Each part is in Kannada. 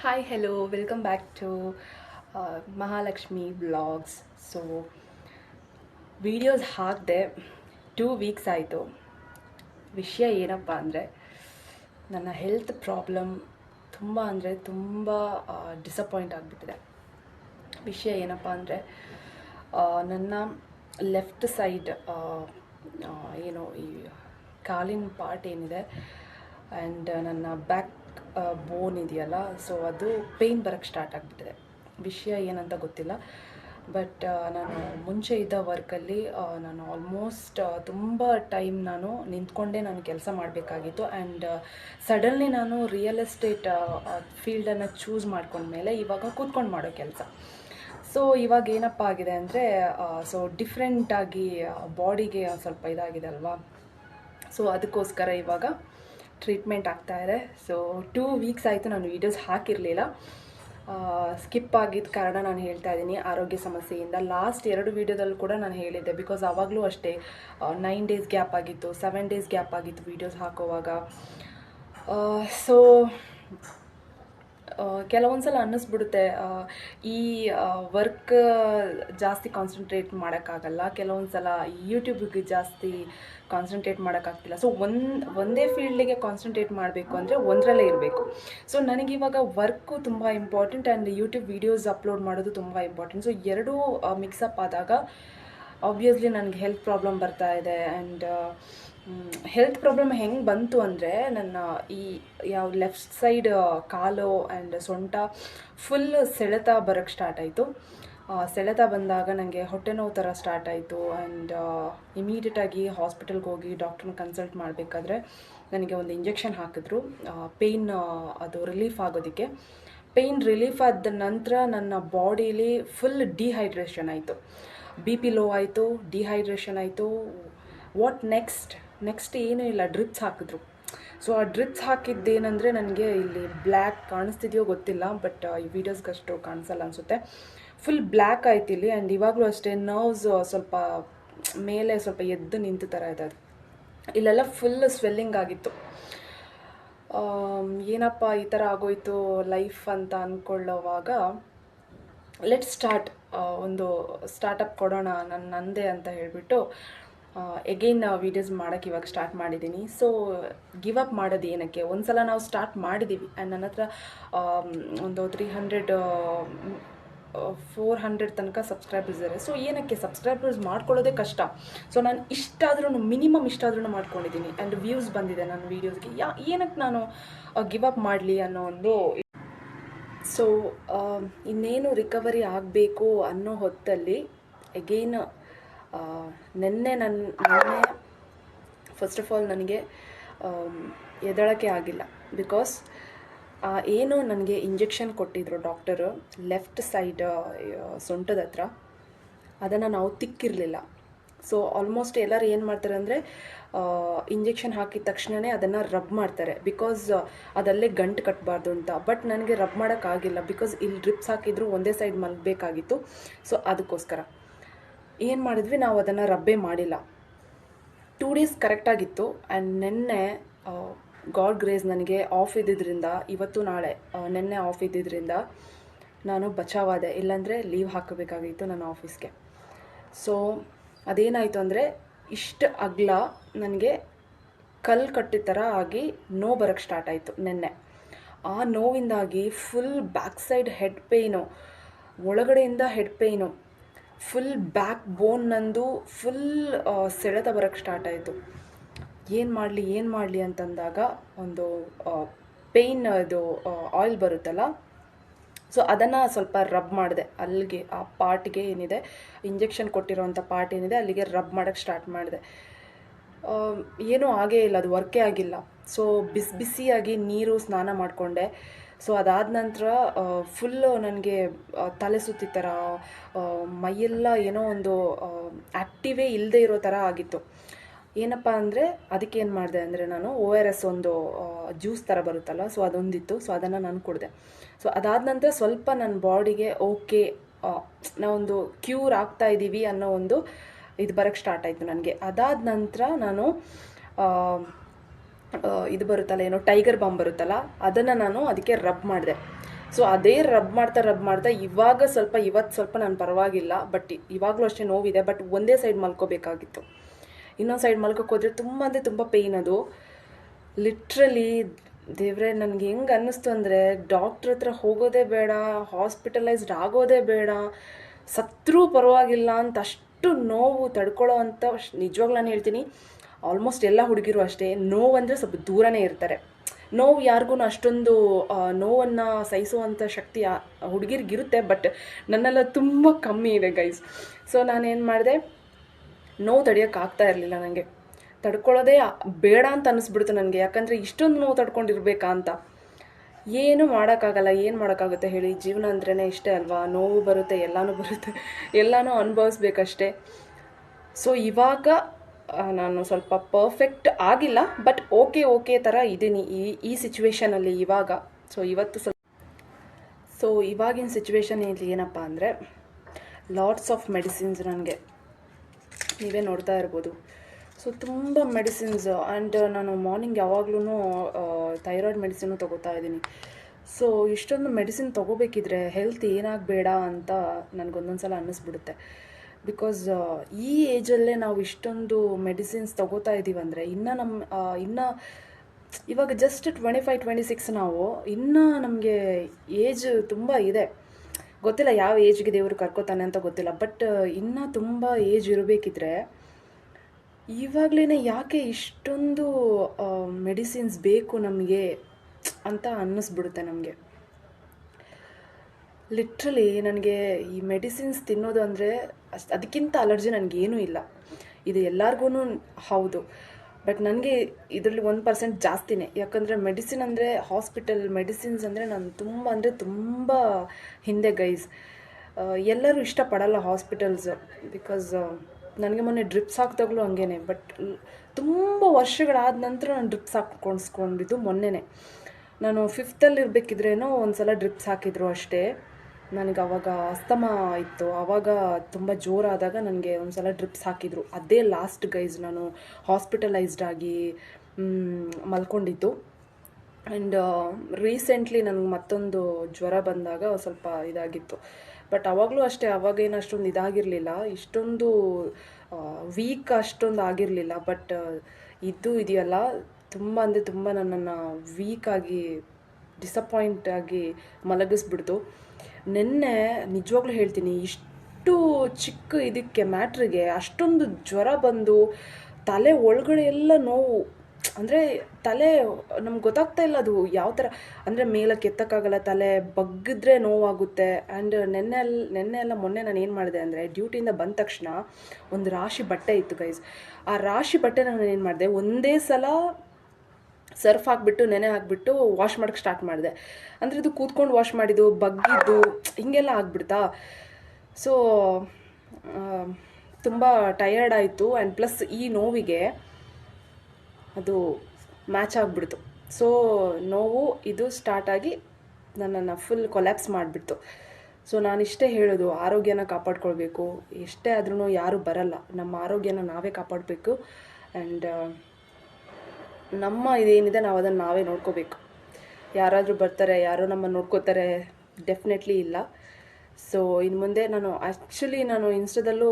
Hi hello welcome back to Mahalakshmi blogs so videos ಹಾಕಿದೆ ಟೂ ವೀಕ್ಸ್ ಆಯಿತು. ವಿಷಯ ಏನಪ್ಪ ಅಂದರೆ, ನನ್ನ ಹೆಲ್ತ್ ಪ್ರಾಬ್ಲಮ್ ತುಂಬ ಅಂದರೆ ತುಂಬ ಡಿಸಪಾಯಿಂಟ್ ಆಗಿಬಿಟ್ಟಿದೆ. ವಿಷಯ ಏನಪ್ಪ ಅಂದರೆ ನನ್ನ ಲೆಫ್ಟ್ ಸೈಡ್ ಏನು ಈ ಕಾಲಿನ ಪಾರ್ಟ್ ಏನಿದೆ ಆ್ಯಂಡ್ ನನ್ನ ಬ್ಯಾಕ್ ಬೋನ್ ಇದೆಯಲ್ಲ ಸೊ ಅದು ಪೇಯ್ನ್ ಬರೋಕ್ಕೆ ಸ್ಟಾರ್ಟ್ ಆಗಿಬಿಟ್ಟಿದೆ. ವಿಷಯ ಏನಂತ ಗೊತ್ತಿಲ್ಲ ಬಟ್ ನಾನು ಮುಂಚೆ ಇದ್ದ ವರ್ಕಲ್ಲಿ ನಾನು ಆಲ್ಮೋಸ್ಟ್ ತುಂಬ ಟೈಮ್ ನಾನು ನಿಂತ್ಕೊಂಡೇ ನಾನು ಕೆಲಸ ಮಾಡಬೇಕಾಗಿತ್ತು. ಆ್ಯಂಡ್ ಸಡನ್ಲಿ ನಾನು ರಿಯಲ್ ಎಸ್ಟೇಟ್ ಫೀಲ್ಡನ್ನು ಚೂಸ್ ಮಾಡ್ಕೊಂಡ್ಮೇಲೆ ಇವಾಗ ಕೂತ್ಕೊಂಡು ಮಾಡೋ ಕೆಲಸ. ಸೊ ಇವಾಗ ಏನಪ್ಪ ಆಗಿದೆ ಅಂದರೆ ಸೊ ಡಿಫ್ರೆಂಟಾಗಿ ಬಾಡಿಗೆ ಸ್ವಲ್ಪ ಇದಾಗಿದೆ ಅಲ್ವಾ? ಸೊ ಅದಕ್ಕೋಸ್ಕರ ಇವಾಗ ಟ್ರೀಟ್ಮೆಂಟ್ ಆಗ್ತಾ ಇದೆ. ಸೊ ಟೂ ವೀಕ್ಸ್ ಆಯಿತು ನಾನು ವೀಡಿಯೋಸ್ ಹಾಕಿರಲಿಲ್ಲ. ಸ್ಕಿಪ್ ಆಗಿದ್ದ ಕಾರಣ ನಾನು ಹೇಳ್ತಾ ಇದ್ದೀನಿ ಆರೋಗ್ಯ ಸಮಸ್ಯೆಯಿಂದ. ಲಾಸ್ಟ್ ಎರಡು ವೀಡಿಯೋದಲ್ಲೂ ಕೂಡ ನಾನು ಹೇಳಿದ್ದೆ. ಬಿಕಾಸ್ ಆವಾಗಲೂ ಅಷ್ಟೇ ನೈನ್ ಡೇಸ್ ಗ್ಯಾಪ್ ಆಗಿತ್ತು ಸೆವೆನ್ ಡೇಸ್ ಗ್ಯಾಪ್ ಆಗಿತ್ತು ವೀಡಿಯೋಸ್ ಹಾಕೋವಾಗ. ಸೊ ಕೆಲವೊಂದು ಸಲ ಅನ್ನಿಸ್ಬಿಡುತ್ತೆ. ಈ ವರ್ಕ್ ಜಾಸ್ತಿ ಕಾನ್ಸಂಟ್ರೇಟ್ ಮಾಡೋಕ್ಕಾಗಲ್ಲ ಕೆಲವೊಂದು ಸಲ ಯೂಟ್ಯೂಬಿಗೆ ಜಾಸ್ತಿ ಕಾನ್ಸಂಟ್ರೇಟ್ ಮಾಡೋಕ್ಕಾಗ್ತಿಲ್ಲ. ಸೊ ಒಂದು, ಒಂದೇ ಫೀಲ್ಡಿಗೆ ಕಾನ್ಸಂಟ್ರೇಟ್ ಮಾಡಬೇಕು ಅಂದರೆ ಒಂದರಲ್ಲೇ ಇರಬೇಕು. ಸೊ ನನಗಿವಾಗ ವರ್ಕು ತುಂಬ important and YouTube videos upload ಮಾಡೋದು ತುಂಬ ಇಂಪಾರ್ಟೆಂಟ್ ಸೊ ಎರಡೂ ಮಿಕ್ಸಪ್ ಆದಾಗ ಆಬ್ವಿಯಸ್ಲಿ ನನಗೆ ಹೆಲ್ತ್ ಪ್ರಾಬ್ಲಮ್ ಬರ್ತಾ ಇದೆ ಆ್ಯಂಡ್ ಹೆಲ್ತ್ ಪ್ರಾಬ್ಲಮ್ ಹೆಂಗೆ ಬಂತು ಅಂದರೆ ನನ್ನ ಈ ಯಾವ ಲೆಫ್ಟ್ ಸೈಡ್ ಕಾಲು ಆ್ಯಂಡ್ ಸೊಂಟ ಫುಲ್ ಸೆಳೆತ ಬರೋಕ್ಕೆ ಸ್ಟಾರ್ಟ್ ಆಯಿತು. ಸೆಳೆತ ಬಂದಾಗ ನನಗೆ ಹೊಟ್ಟೆ ನೋವು ಥರ ಸ್ಟಾರ್ಟ್ ಆಯಿತು ಆ್ಯಂಡ್ ಇಮಿಡಿಯೇಟಾಗಿ ಹಾಸ್ಪಿಟಲ್ಗೆ ಹೋಗಿ ಡಾಕ್ಟ್ರನ್ನ ಕನ್ಸಲ್ಟ್ ಮಾಡಬೇಕಾದ್ರೆ ನನಗೆ ಒಂದು ಇಂಜೆಕ್ಷನ್ ಹಾಕಿದ್ರು. ಪೇಯ್ನ್ ಅದು ರಿಲೀಫ್ ಆಗೋದಕ್ಕೆ. ಪೇಯ್ನ್ ರಿಲೀಫ್ ಆದ ನಂತರ ನನ್ನ ಬಾಡೀಲಿ ಫುಲ್ ಡಿಹೈಡ್ರೇಷನ್ ಆಯಿತು. ಬಿ ಪಿ ಲೋ ಆಯಿತು ಡಿಹೈಡ್ರೇಷನ್ ಆಯಿತು. ವಾಟ್ ನೆಕ್ಸ್ಟ್ ನೆಕ್ಸ್ಟ್ ಏನೂ ಇಲ್ಲ, ಡ್ರಿಪ್ಸ್ ಹಾಕಿದ್ರು. ಸೊ ಆ ಡ್ರಿಪ್ಸ್ ಹಾಕಿದ್ದೇನೆಂದರೆ ನನಗೆ ಇಲ್ಲಿ ಬ್ಲ್ಯಾಕ್ ಕಾಣಿಸ್ತಿದೆಯೋ ಗೊತ್ತಿಲ್ಲ, ಬಟ್ ಈ ವೀಡಿಯೋಸ್ಗಷ್ಟು ಕಾಣಿಸಲ್ಲ ಅನಿಸುತ್ತೆ. ಫುಲ್ ಬ್ಲ್ಯಾಕ್ ಆಯ್ತು ಇಲ್ಲಿ ಆ್ಯಂಡ್ ಇವಾಗಲೂ ಅಷ್ಟೇ ನರ್ವ್ಸ್ ಸ್ವಲ್ಪ ಮೇಲೆ ಸ್ವಲ್ಪ ಎದ್ದು ನಿಂತು ಥರ ಇದೆ ಅದು. ಇಲ್ಲೆಲ್ಲ ಫುಲ್ ಸ್ವೆಲ್ಲಿಂಗ್ ಆಗಿತ್ತು. ಏನಪ್ಪ ಈ ಥರ ಆಗೋಯ್ತು ಲೈಫ್ ಅಂತ ಅಂದ್ಕೊಳ್ಳೋವಾಗ ಲೆಟ್ ಸ್ಟಾರ್ಟ್ ಒಂದು ಸ್ಟಾರ್ಟಪ್ ಕೊಡೋಣ ನನ್ನ ನಂದೆ ಅಂತ ಹೇಳಿಬಿಟ್ಟು ಎಗೈನ್ ವೀಡಿಯೋಸ್ ಮಾಡೋಕ್ಕೆ ಇವಾಗ ಸ್ಟಾರ್ಟ್ ಮಾಡಿದ್ದೀನಿ ಸೊ ಗಿವ್ ಅಪ್ ಮಾಡೋದು ಏನಕ್ಕೆ? ಒಂದು ಸಲ ನಾವು ಸ್ಟಾರ್ಟ್ ಮಾಡಿದ್ದೀವಿ ಆ್ಯಂಡ್ ನನ್ನ ಹತ್ರ ಒಂದು ತ್ರೀ ಹಂಡ್ರೆಡ್ ಫೋರ್ ಹಂಡ್ರೆಡ್ ತನಕ ಸಬ್ಸ್ಕ್ರೈಬರ್ಸ್ ಇದ್ದಾರೆ ಸೊ ಏನಕ್ಕೆ? ಸಬ್ಸ್ಕ್ರೈಬರ್ಸ್ ಮಾಡ್ಕೊಳ್ಳೋದೇ ಕಷ್ಟ. ಸೊ ನಾನು ಇಷ್ಟಾದ್ರೂ ಮಿನಿಮಮ್ ಇಷ್ಟಾದ್ರೂ ಮಾಡ್ಕೊಂಡಿದ್ದೀನಿ ಆ್ಯಂಡ್ ವ್ಯೂಸ್ ಬಂದಿದೆ ನನ್ನ ವೀಡಿಯೋಸ್ಗೆ ಯಾ, ಏನಕ್ಕೆ ನಾನು ಗಿವ್ ಅಪ್ ಮಾಡಲಿ ಅನ್ನೋ ಒಂದು ಸೊ ಇನ್ನೇನು ರಿಕವರಿ ಆಗಬೇಕು ಅನ್ನೋ ಹೊತ್ತಲ್ಲಿ ಎಗೈನ್ ನಿನ್ನೆ ನನ್ನ ನಿನ್ನೆ ಫಸ್ಟ್ ಆಫ್ ಆಲ್ ನನಗೆ ಎದಳಕ್ಕೆ ಆಗಿಲ್ಲ. ಬಿಕಾಸ್ ಏನು ನನಗೆ ಇಂಜೆಕ್ಷನ್ ಕೊಟ್ಟಿದ್ರು ಡಾಕ್ಟರು ಲೆಫ್ಟ್ ಸೈಡ್ ಸೊಂಟದ ಹತ್ರ. ಅದನ್ನು ನಾವು ತಿಕ್ಕಿರಲಿಲ್ಲ. ಸೊ ಆಲ್ಮೋಸ್ಟ್ ಎಲ್ಲರೂ ಏನು ಮಾಡ್ತಾರೆ ಅಂದರೆ ಇಂಜೆಕ್ಷನ್ ಹಾಕಿದ ತಕ್ಷಣವೇ ಅದನ್ನು ರಬ್ ಮಾಡ್ತಾರೆ. ಬಿಕಾಸ್ ಅದಲ್ಲೇ ಗಂಟು ಕಟ್ಟಬಾರ್ದು ಅಂತ. ಬಟ್ ನನಗೆ ರಬ್ ಮಾಡೋಕ್ಕಾಗಿಲ್ಲ ಬಿಕಾಸ್ ಇಲ್ಲಿ ಡ್ರಿಪ್ಸ್ ಹಾಕಿದ್ರು ಒಂದೇ ಸೈಡ್ ಮಲಗಬೇಕಾಗಿತ್ತು. ಸೊ ಅದಕ್ಕೋಸ್ಕರ. ಏನು ಮಾಡಿದ್ವಿ, ನಾವು ಅದನ್ನು ರಬ್ಬೆ ಮಾಡಿಲ್ಲ. ಟೂ ಡೇಸ್ ಕರೆಕ್ಟಾಗಿತ್ತು ಆ್ಯಂಡ್ ನಿನ್ನೆ ಗಾಡ್ ಗ್ರೇಸ್ ನನಗೆ ಆಫ್ ಇದ್ದಿದ್ದರಿಂದ ಇವತ್ತು ನಾಳೆ ನಿನ್ನೆ ಆಫ್ ಇದ್ದಿದ್ದರಿಂದ ನಾನು ಬಚಾವಾದೆ. ಇಲ್ಲಾಂದರೆ ಲೀವ್ ಹಾಕಬೇಕಾಗಿತ್ತು ನನ್ನ ಆಫೀಸ್ಗೆ ಸೊ ಅದೇನಾಯಿತು ಅಂದರೆ, ಇಷ್ಟು ಅಗಲ ನನಗೆ ಕಲ್ಲು ಕಟ್ಟಿದ ಥರ ಆಗಿ ನೋವು ಬರೋಕ್ಕೆ ಸ್ಟಾರ್ಟ್ ಆಯಿತು ನಿನ್ನೆ. ಆ ನೋವಿಂದಾಗಿ full back side head pain ಒಳಗಡೆಯಿಂದ head pain full back bone ನಂದು ಫುಲ್ ಸೆಳೆತ ಬರೋಕ್ಕೆ ಸ್ಟಾರ್ಟ್ ಆಯಿತು. ಏನು ಮಾಡಲಿ ಏನು ಮಾಡಲಿ ಅಂತಂದಾಗ ಒಂದು ಪೇಯ್ನ್ ಇದು ಆಯಿಲ್ ಬರುತ್ತಲ್ಲ ಸೊ ಅದನ್ನು ಸ್ವಲ್ಪ ರಬ್ ಮಾಡಿದೆ. ಅಲ್ಲಿಗೆ ಆ ಪಾರ್ಟ್ಗೆ ಏನಿದೆ ಇಂಜೆಕ್ಷನ್ ಕೊಟ್ಟಿರೋವಂಥ ಪಾರ್ಟ್ ಏನಿದೆ, ಅಲ್ಲಿಗೆ ರಬ್ ಮಾಡೋಕ್ಕೆ ಸ್ಟಾರ್ಟ್ ಮಾಡಿದೆ. ಏನೂ ಆಗೇ ಇಲ್ಲ, ಅದು ವರ್ಕೇ ಆಗಿಲ್ಲ. ಸೊ ಬಿಸಿ ಬಿಸಿಯಾಗಿ ನೀರು ಸ್ನಾನ ಮಾಡಿಕೊಂಡೆ. ಸೊ ಅದಾದ ನಂತರ ಫುಲ್ಲು ನನಗೆ ತಲೆ ಸುತ್ತಿ ಥರ ಮೈಯೆಲ್ಲ ಏನೋ ಒಂದು ಆ್ಯಕ್ಟಿವೇ ಇಲ್ಲದೆ ಇರೋ ಥರ ಆಗಿತ್ತು. ಏನಪ್ಪ ಅಂದರೆ, ಅದಕ್ಕೆ ಏನು ಮಾಡಿದೆ ಅಂದರೆ ನಾನು ಓ ಆರ್ ಎಸ್ ಒಂದು ಜ್ಯೂಸ್ ಥರ ಬರುತ್ತಲ್ಲ ಸೊ ಅದೊಂದಿತ್ತು. ಸೊ ಅದನ್ನು ನಾನು ಕುಡಿದೆ. ಸೊ ಅದಾದ ನಂತರ ಸ್ವಲ್ಪ ನನ್ನ ಬಾಡಿಗೆ ಓಕೆ ನಾವೊಂದು ಕ್ಯೂರ್ ಆಗ್ತಾ ಇದ್ದೀವಿ ಅನ್ನೋ ಒಂದು ಇದು ಬರೋಕ್ಕೆ ಸ್ಟಾರ್ಟ್ ಆಯಿತು ನನಗೆ. ಅದಾದ ನಂತರ ನಾನು ಇದು ಬರುತ್ತಲ್ಲ, ಏನೋ ಟೈಗರ್ ಬಾಂಬ್ ಬರುತ್ತಲ್ಲ, ಅದನ್ನು ನಾನು ಅದಕ್ಕೆ ರಬ್ ಮಾಡಿದೆ. ಸೊ ಅದೇ ರಬ್ ಮಾಡ್ತಾ ರಬ್ ಮಾಡ್ತಾ ಇವಾಗ ಸ್ವಲ್ಪ ಇವತ್ತು ಸ್ವಲ್ಪ ನಾನು ಪರವಾಗಿಲ್ಲ ಬಟ್ ಇವಾಗಲೂ ಅಷ್ಟೇ ನೋವಿದೆ ಬಟ್ ಒಂದೇ ಸೈಡ್ ಮಲ್ಕೋಬೇಕಾಗಿತ್ತು. ಇನ್ನೊಂದು ಸೈಡ್ ಮಲ್ಕೋಕೆ ಹೋದರೆ ತುಂಬ ಅಂದರೆ ತುಂಬ ಪೇಯ್ನ್ ಅದು. ಲಿಟ್ರಲಿ ದೇವ್ರೆ, ನನಗೆ ಹೆಂಗೆ ಅನ್ನಿಸ್ತು ಅಂದರೆ ಡಾಕ್ಟ್ರ್ ಹತ್ರ ಹೋಗೋದೇ ಬೇಡ ಹಾಸ್ಪಿಟಲೈಸ್ಡ್ ಆಗೋದೇ ಬೇಡ, ಸತ್ರೂ ಪರವಾಗಿಲ್ಲ ಅಂತ ಅಷ್ಟು ನೋವು ತಡ್ಕೊಳ್ಳೋ ಅಂತ ನಿಜವಾಗ್ಲೂ ನಾನು ಹೇಳ್ತೀನಿ. ಆಲ್ಮೋಸ್ಟ್ ಎಲ್ಲ ಹುಡುಗಿರು ಅಷ್ಟೇ, ನೋವಂದರೆ ಸ್ವಲ್ಪ ದೂರನೇ ಇರ್ತಾರೆ. ನೋವು ಯಾರಿಗೂ ಅಷ್ಟೊಂದು ನೋವನ್ನು ಸಹಿಸುವಂಥ ಶಕ್ತಿ ಹುಡುಗಿರಿಗಿರುತ್ತೆ ಬಟ್ ನನ್ನೆಲ್ಲ ತುಂಬ ಕಮ್ಮಿ ಇದೆ ಗೈಸ್ ಸೊ ನಾನೇನು ಮಾಡಿದೆ, ನೋವು ತಡೆಯೋಕೆ ಆಗ್ತಾ ಇರಲಿಲ್ಲ ನನಗೆ ತಡ್ಕೊಳ್ಳೋದೇ ಬೇಡ ಅಂತ ಅನ್ನಿಸ್ಬಿಡ್ತು ನನಗೆ, ಯಾಕಂದರೆ ಇಷ್ಟೊಂದು ನೋವು ತಡ್ಕೊಂಡಿರ್ಬೇಕಾ ಅಂತ. ಏನು ಮಾಡೋಕ್ಕಾಗಲ್ಲ, ಏನು ಮಾಡೋಕ್ಕಾಗುತ್ತೆ ಹೇಳಿ, ಜೀವನ ಅಂದ್ರೇ ಇಷ್ಟೇ ಅಲ್ವಾ? ನೋವು ಬರುತ್ತೆ, ಎಲ್ಲನೂ ಬರುತ್ತೆ, ಎಲ್ಲನೂ ಅನುಭವಿಸ್ಬೇಕಷ್ಟೇ. ಸೊ ಇವಾಗ ನಾನು ಸ್ವಲ್ಪ ಪರ್ಫೆಕ್ಟ್ ಆಗಿಲ್ಲ ಬಟ್ ಓಕೆ ಓಕೆ ಥರ ಇದ್ದೀನಿ ಈ ಈ ಸಿಚುವೇಶನಲ್ಲಿ ಇವಾಗ. ಸೊ ಇವತ್ತು ಸ್ವಲ್ಪ ಸೊ ಇವಾಗಿನ ಸಿಚುವೇಶನ್ ಇಲ್ಲಿ ಏನಪ್ಪ ಅಂದರೆ ಲಾಟ್ಸ್ ಆಫ್ ಮೆಡಿಸಿನ್ಸ್ ನನಗೆ ನೀವೇ ನೋಡ್ತಾ ಇರ್ಬೋದು. ಸೊ ತುಂಬ ಮೆಡಿಸಿನ್ಸ್ ಆ್ಯಂಡ್ ನಾನು ಮಾರ್ನಿಂಗ್ ಯಾವಾಗ್ಲೂ ಥೈರಾಯ್ಡ್ ಮೆಡಿಸಿನು ತೊಗೋತಾ ಇದ್ದೀನಿ. ಸೊ ಇಷ್ಟೊಂದು ಮೆಡಿಸಿನ್ ತೊಗೋಬೇಕಿದ್ರೆ ಹೆಲ್ತ್ ಏನಾಗಬೇಡ ಅಂತ ನನಗೊಂದೊಂದು ಸಲ ಅನ್ನಿಸ್ಬಿಡುತ್ತೆ. ಬಿಕಾಸ್ ಈ ಏಜಲ್ಲೇ ನಾವು ಇಷ್ಟೊಂದು ಮೆಡಿಸಿನ್ಸ್ ತಗೋತಾ ಇದ್ದೀವಿ ಅಂದರೆ ಇನ್ನು ನಮ್ಮ ಇನ್ನು ಇವಾಗ just twenty five twenty six ನಾವು ಇನ್ನೂ ನಮಗೆ ಏಜ್ ತುಂಬ ಇದೆ. ಗೊತ್ತಿಲ್ಲ ಯಾವ ಏಜ್ಗೆ ದೇವರು ಕರ್ಕೋತಾನೆ ಅಂತ ಗೊತ್ತಿಲ್ಲ. ಬಟ್ ಇನ್ನೂ ತುಂಬ ಏಜ್ ಇರಬೇಕಿದ್ರೆ ಇವಾಗಲೇ ಯಾಕೆ ಇಷ್ಟೊಂದು ಮೆಡಿಸಿನ್ಸ್ ಬೇಕು ನಮಗೆ ಅಂತ ಅನ್ನಿಸ್ಬಿಡುತ್ತೆ ನಮಗೆ. ಲಿಟ್ರಲಿ ನನಗೆ ಈ ಮೆಡಿಸಿನ್ಸ್ ತಿನ್ನೋದು ಅಂದರೆ ಅಷ್ಟು ಅದಕ್ಕಿಂತ ಅಲರ್ಜಿ ನನಗೇನೂ ಇಲ್ಲ. ಇದು ಎಲ್ಲರಿಗೂ ಹೌದು. ಬಟ್ ನನಗೆ ಇದರಲ್ಲಿ ಒಂದು ಪರ್ಸೆಂಟ್ ಜಾಸ್ತಿನೇ. ಯಾಕಂದರೆ ಮೆಡಿಸಿನ್ ಅಂದರೆ ಹಾಸ್ಪಿಟಲ್ ಮೆಡಿಸಿನ್ಸ್ ಅಂದರೆ ನಾನು ತುಂಬ ಅಂದರೆ ತುಂಬ ಹಿಂದೆ ಗೈಸ್ ಎಲ್ಲರೂ ಇಷ್ಟಪಡಲ್ಲ ಹಾಸ್ಪಿಟಲ್ಸ್ ಬಿಕಾಸ್ ನನಗೆ ಮೊನ್ನೆ ಡ್ರಿಪ್ಸ್ ಹಾಕ್ದಾಗಲೂ ಹಂಗೇನೆ. ಬಟ್ ತುಂಬ ವರ್ಷಗಳಾದ ನಂತರ ನಾನು ಡ್ರಿಪ್ಸ್ ಹಾಕ್ಕೊಂಡ್ಸ್ಕೊಂಡಿದ್ದು ಮೊನ್ನೆನೇ. ನಾನು ಫಿಫ್ತಲ್ಲಿ ಇರಬೇಕಿದ್ರೇನೋ ಒಂದು ಸಲ ಡ್ರಿಪ್ಸ್ ಹಾಕಿದ್ರು ಅಷ್ಟೇ. ನನಗೆ ಅವಾಗ ಅಸ್ತಮ ಇತ್ತು. ಆವಾಗ ತುಂಬ ಜೋರಾದಾಗ ನನಗೆ ಒಂದು ಸಲ ಡ್ರಿಪ್ಸ್ ಹಾಕಿದ್ರು. ಅದೇ ಲಾಸ್ಟ್ ಗೈಸ್ ನಾನು ಹಾಸ್ಪಿಟಲೈಸ್ಡ್ ಆಗಿ ಮಲ್ಕೊಂಡಿದ್ದು. ಆ್ಯಂಡ್ ರೀಸೆಂಟ್ಲಿ ನನಗೆ ಮತ್ತೊಂದು ಜ್ವರ ಬಂದಾಗ ಸ್ವಲ್ಪ ಇದಾಗಿತ್ತು. ಬಟ್ ಅವಾಗಲೂ ಅಷ್ಟೇ ಅವಾಗೇನು ಅಷ್ಟೊಂದು ಇದಾಗಿರಲಿಲ್ಲ. ಇಷ್ಟೊಂದು ವೀಕ್ ಅಷ್ಟೊಂದು ಆಗಿರಲಿಲ್ಲ. ಬಟ್ ಇದು ಇದೆಯಲ್ಲ, ತುಂಬ ಅಂದರೆ ತುಂಬ ನನ್ನನ್ನು ವೀಕಾಗಿ ಡಿಸಪಾಯಿಂಟ್ ಆಗಿ ಮಲಗಿಸ್ಬಿಡ್ತು. ನಿನ್ನೆ ನಿಜವಾಗ್ಲೂ ಹೇಳ್ತೀನಿ, ಇಷ್ಟು ಚಿಕ್ಕ ಇದಕ್ಕೆ, ಮ್ಯಾಟ್ರಿಗೆ ಅಷ್ಟೊಂದು ಜ್ವರ ಬಂದು ತಲೆ ಒಳಗಡೆ ಎಲ್ಲ ನೋವು. ಅಂದರೆ ತಲೆ ನಮ್ಗೆ ಗೊತ್ತಾಗ್ತಾ ಇಲ್ಲ ಅದು ಯಾವ ಥರ. ಅಂದರೆ ಮೇಲಕ್ಕೆ ಎತ್ತಕ್ಕಾಗಲ್ಲ, ತಲೆ ಬಗ್ಗಿದ್ರೆ ನೋವಾಗುತ್ತೆ. ಆ್ಯಂಡ್ ನೆನ್ನೆ ಅಲ್ಲಿ ನೆನ್ನೆ ಎಲ್ಲ ಮೊನ್ನೆ ನಾನು ಏನು ಮಾಡಿದೆ ಅಂದರೆ, ಡ್ಯೂಟಿಯಿಂದ ಬಂದ ತಕ್ಷಣ ಒಂದು ರಾಶಿ ಬಟ್ಟೆ ಇತ್ತು ಗೈಸ್ ಆ ರಾಶಿ ಬಟ್ಟೆ ನಾನು ಏನು ಮಾಡಿದೆ, ಒಂದೇ ಸಲ ಸರ್ಫ್ ಹಾಕ್ಬಿಟ್ಟು, ನೆನೆ ಹಾಕ್ಬಿಟ್ಟು ವಾಶ್ ಮಾಡೋಕ್ಕೆ ಸ್ಟಾರ್ಟ್ ಮಾಡಿದೆ. ಅಂದರೆ ಇದು ಕೂತ್ಕೊಂಡು ವಾಶ್ ಮಾಡಿದ್ದು, ಬಗ್ಗಿದ್ದು, ಹಿಂಗೆಲ್ಲ ಆಗ್ಬಿಡ್ತಾ? ಸೊ ತುಂಬ ಟಯರ್ಡ್ ಆಯಿತು. ಆ್ಯಂಡ್ ಪ್ಲಸ್ ಈ ನೋವಿಗೆ ಅದು ಮ್ಯಾಚ್ ಆಗಿಬಿಡ್ತು. ಸೊ ನೋವು ಇದು ಸ್ಟಾರ್ಟ್ ಆಗಿ ನನ್ನನ್ನು ಫುಲ್ ಕೊಲ್ಯಾಪ್ಸ್ ಮಾಡಿಬಿಡ್ತು. ಸೊ ನಾನು ಇಷ್ಟೇ ಹೇಳೋದು, ಆರೋಗ್ಯನ ಕಾಪಾಡ್ಕೊಳ್ಬೇಕು. ಎಷ್ಟೇ ಆದ್ರೂ ಯಾರೂ ಬರಲ್ಲ. ನಮ್ಮ ಆರೋಗ್ಯನ ನಾವೇ ಕಾಪಾಡಬೇಕು. ಆ್ಯಂಡ್ ನಮ್ಮ ಇದೇನಿದೆ ನಾವು ಅದನ್ನು ನಾವೇ ನೋಡ್ಕೋಬೇಕು. ಯಾರಾದರೂ ಬರ್ತಾರೆ, ಯಾರೋ ನಮ್ಮನ್ನು ನೋಡ್ಕೋತಾರೆ ಡೆಫಿನೆಟ್ಲಿ ಇಲ್ಲ. ಸೊ ಇನ್ನು ಮುಂದೆ ನಾನು ಆ್ಯಕ್ಚುಲಿ ನಾನು ಇನ್ಸ್ಟಾದಲ್ಲೂ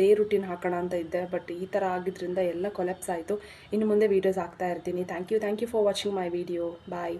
ಡೇ ರುಟೀನ್ ಹಾಕೋಣ ಅಂತ ಇದ್ದೆ ಬಟ್ ಈ ಥರ ಆಗಿದ್ದರಿಂದ ಎಲ್ಲ ಕೊಲೆಪ್ಸ್ ಆಯಿತು. ಇನ್ನು ಮುಂದೆ ವೀಡಿಯೋಸ್ ಹಾಕ್ತಾ ಇರ್ತೀನಿ. Thank you thank you for watching my video bye